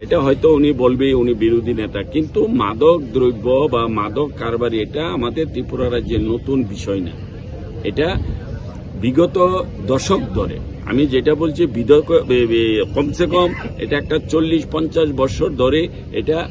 এটা হয়তো উনি বলবে, উনি বিরোধী নেতা। কিন্তু মাদক দ্রব্য বা মাদক কারবারি, এটা আমাদের ত্রিপুরা রাজ্যের নতুন বিষয় না। এটা বিগত দশক ধরে। আমি যেটা বলছি বিদক- কমসে কম এটা একটা চল্লিশ, পঞ্চাশ বছর ধরে এটা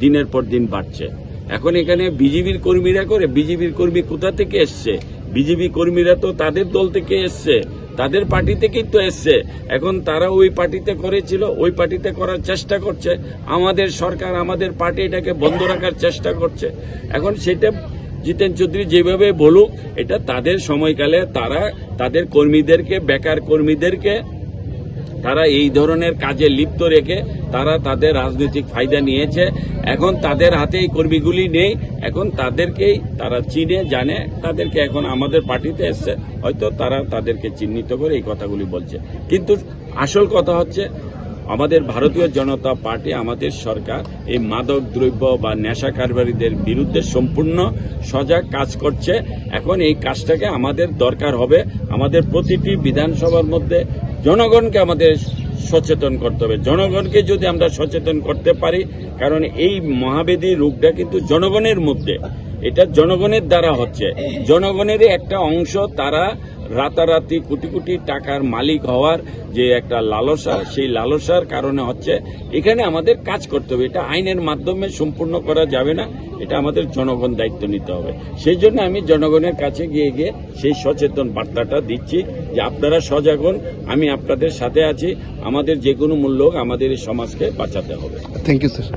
দিনের পর দিন বাড়ছে। এখন এখানে বিজেপির কর্মীরা করে, বিজেপির কর্মী কোথা থেকে এসছে? বিজেপি কর্মীরা তো তাদের দল থেকে এসছে। তাদের পার্টিতে কিন্তু এসছে। এখন তারা ওই পার্টিতে করেছিল, ওই পার্টিতে করার চেষ্টা করছে। আমাদের সরকার, আমাদের পার্টি এটাকে বন্ধ রাখার চেষ্টা করছে। এখন সেটা জিতেন চৌধুরী যেভাবে বলুক, এটা তাদের সময়কালে তারা তাদের কর্মীদেরকে, বেকার কর্মীদেরকে তারা এই ধরনের কাজে লিপ্ত রেখে তারা তাদের রাজনৈতিক ফায়দা নিয়েছে। এখন তাদের হাতে এই কর্মীগুলি নেই। এখন তাদেরকেই তারা চিনে, জানে। তাদেরকে এখন আমাদের পার্টিতে এসছে। হয়তো তারা তাদেরকে চিহ্নিত করে এই কথাগুলি বলছে। কিন্তু আসল কথা হচ্ছে, আমাদের ভারতীয় জনতা পার্টি, আমাদের সরকার এই মাদক, দ্রব্য বা নেশা কারবারিদের বিরুদ্ধে সম্পূর্ণ সজাগ কাজ করছে। এখন এই কাজটাকে আমাদের দরকার হবে। আমাদের প্রতিটি বিধানসভার মধ্যে জনগণকে আমাদের সচেতন করতে হবে। জনগণকে যদি আমরা সচেতন করতে পারি, কারণ এই মহাবেদী রোগটা কিন্তু জনগণের মধ্যে। এটা জনগণের দ্বারা হচ্ছে। জনগণের একটা অংশ তারা রাতারাতি কোটি কোটি টাকার মালিক হওয়ার যে একটা লালসা সেই লালসার কারণে হচ্ছে এখানে আমাদের কাজ করতে হবে। এটা আইনের মাধ্যমে সম্পূর্ণ করা যাবে না এটা আমাদের জনগণ দায়িত্ব নিতে হবে। সেই জন্য আমি জনগণের কাছে গিয়ে গিয়ে সেই সচেতন বার্তাটা দিচ্ছি যে আপনারা সজাগ হন আমি আপনাদের সাথে আছি। আমাদের যে কোনো মূল্য আমাদের এই সমাজকে বাঁচাতে হবে। Thank you sir